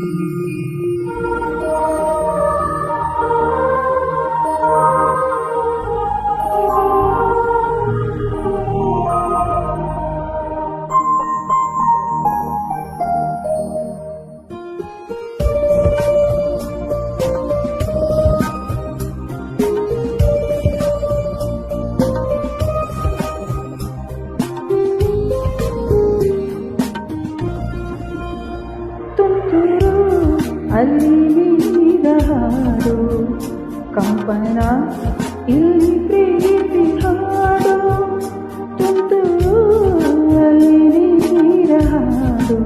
Mm-hmm. ಹಾಡು ಕಂಪನ ಇಲ್ಲಿ ಪ್ರೀತಿ ಹಾಡು ತುಂತು ಅಲ್ಲಿ ನೀರ ಹಾಡು.